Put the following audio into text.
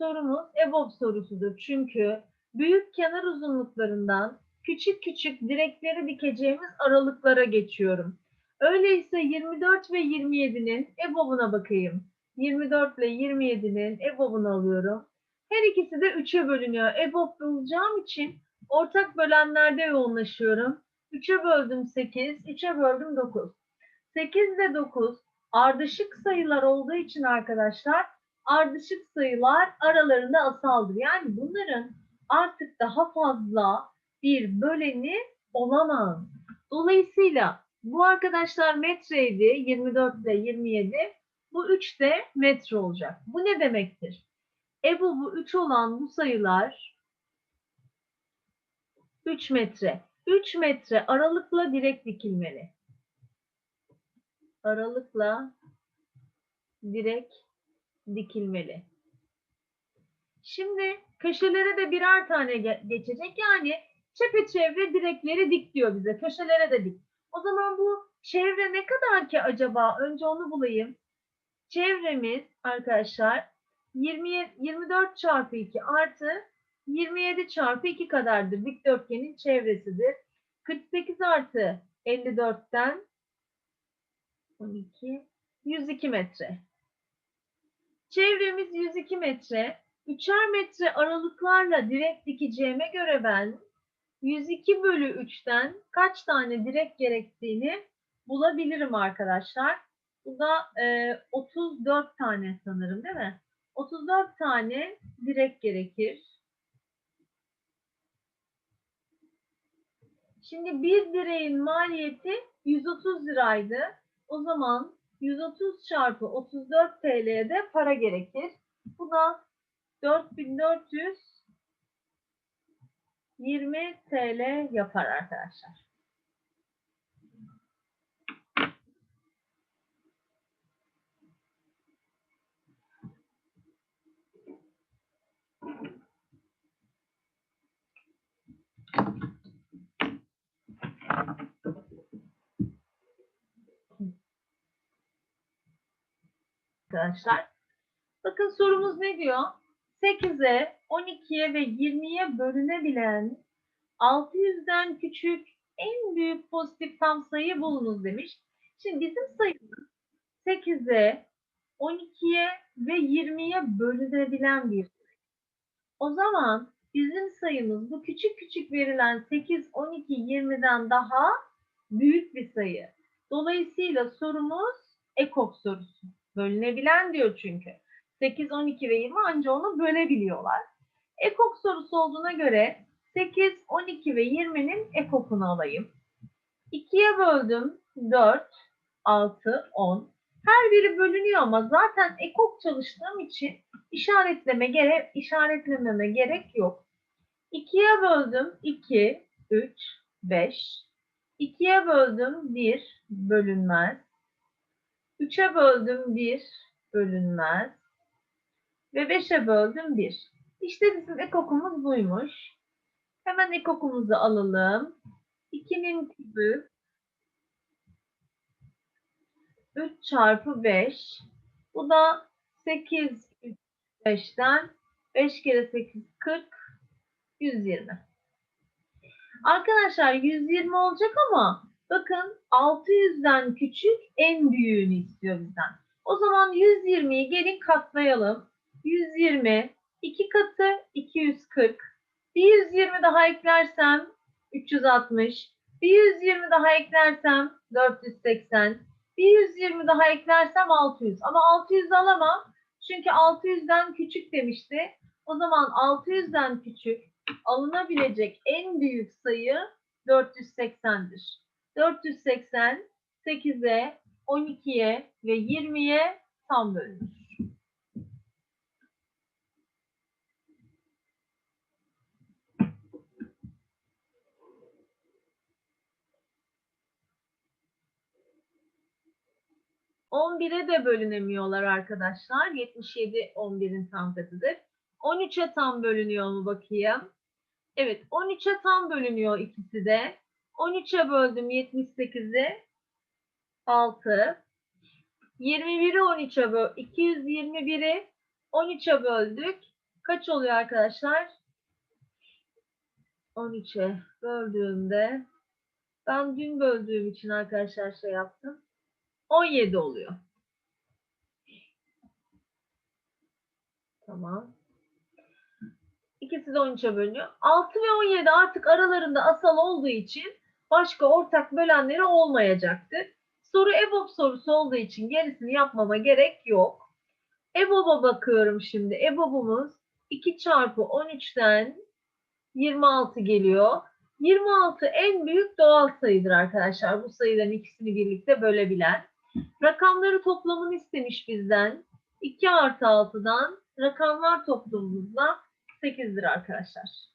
sorumuz EBOB sorusudur. Çünkü büyük kenar uzunluklarından küçük küçük direkleri dikeceğimiz aralıklara geçiyorum. Öyleyse 24 ve 27'nin EBOB'una bakayım. 24 ile 27'nin EBOB'unu alıyorum. Her ikisi de 3'e bölünüyor. EBOB bulacağım için ortak bölenlerde yoğunlaşıyorum. 3'e böldüm 8, 3'e böldüm 9. 8 ve 9 ardışık sayılar olduğu için arkadaşlar ardışık sayılar aralarında asaldır. Yani bunların artık daha fazla bir böleni olamaz. Dolayısıyla bu arkadaşlar metreydi 24 ile 27. Bu 3 de metre olacak. Bu ne demektir? EBOB'u 3 olan bu sayılar 3 metre. 3 metre aralıkla direk dikilmeli. Aralıkla direk dikilmeli. Şimdi köşelere de birer tane ge- geçecek. Yani çepeçevre direkleri dik diyor bize. Köşelere de dik. O zaman bu çevre ne kadar ki acaba? Önce onu bulayım. Çevremiz arkadaşlar 20, 24 çarpı 2 artı 27 çarpı 2 kadardır. Dikdörtgenin çevresidir. 48 artı 54'ten 12, 102 metre. Çevremiz 102 metre. Üçer metre aralıklarla direk dikeceğime göre ben 102 bölü 3'ten kaç tane direk gerektiğini bulabilirim arkadaşlar. Bu da e, 34 tane sanırım değil mi? 34 tane direk gerekir. Şimdi bir direğin maliyeti 130 liraydı. O zaman 130 çarpı 34 TL'ye de para gerekir. Bu da 4420 TL yapar arkadaşlar. Arkadaşlar. Bakın sorumuz ne diyor? 8'e, 12'ye ve 20'ye bölünebilen 600'den küçük en büyük pozitif tam sayı bulunuz demiş. Şimdi bizim sayımız 8'e, 12'ye ve 20'ye bölünebilen bir sayı. O zaman bizim sayımız bu küçük küçük verilen 8, 12, 20'den daha büyük bir sayı. Dolayısıyla sorumuz ekok sorusu. Bölünebilen diyor çünkü. 8, 12 ve 20 anca onu bölebiliyorlar. Ekok sorusu olduğuna göre 8, 12 ve 20'nin ekokunu alayım. 2'ye böldüm 4, 6, 10. Her biri bölünüyor ama zaten ekok çalıştığım için işaretleme gerek, işaretlememe gerek yok. 2'ye böldüm 2, 3, 5. 2'ye böldüm 1, bölünmez. 3'e böldüm 1, bölünmez. Ve 5'e böldüm 1. İşte bizim ekokumuz buymuş. Hemen ekokumuzu alalım. 2'nin kübü 3 çarpı 5. Bu da 8 5'ten 5 kere 8 40 120. Arkadaşlar 120 olacak ama bakın 600'den küçük en büyüğünü istiyor bizden. O zaman 120'yi gelin katlayalım. 120 2 katı 240. Bir 120 daha eklersem 360. Bir 120 daha eklersem 480. Bir 120 daha eklersem 600. Ama 600 alamam. Çünkü 600'den küçük demişti. O zaman 600'den küçük alınabilecek en büyük sayı 480'dir. 480 8'e, 12'ye ve 20'ye tam bölünür. On bire de bölünemiyorlar arkadaşlar. 77 11'in tam katıdır. 13'e tam bölünüyor mu bakayım? Evet 13'e tam bölünüyor ikisi de. 13'e böldüm 78'i 6. 21'i 13'e böl 221'i 13'e böldük. Kaç oluyor arkadaşlar? 13'e böldüğümde ben dün böldüğüm için arkadaşlar şey yaptım. 17 oluyor. Tamam. İkisi de 13'e bölünüyor. 6 ve 17 artık aralarında asal olduğu için başka ortak bölenleri olmayacaktır. Soru EBOB sorusu olduğu için gerisini yapmama gerek yok. EBOB'a bakıyorum şimdi. EBOB'umuz 2 çarpı 13'ten 26 geliyor. 26 en büyük doğal sayıdır arkadaşlar. Bu sayıların ikisini birlikte bölebilen. Rakamları toplamını istemiş bizden. 2 artı 6'dan rakamlar toplamımızda 8'dir arkadaşlar.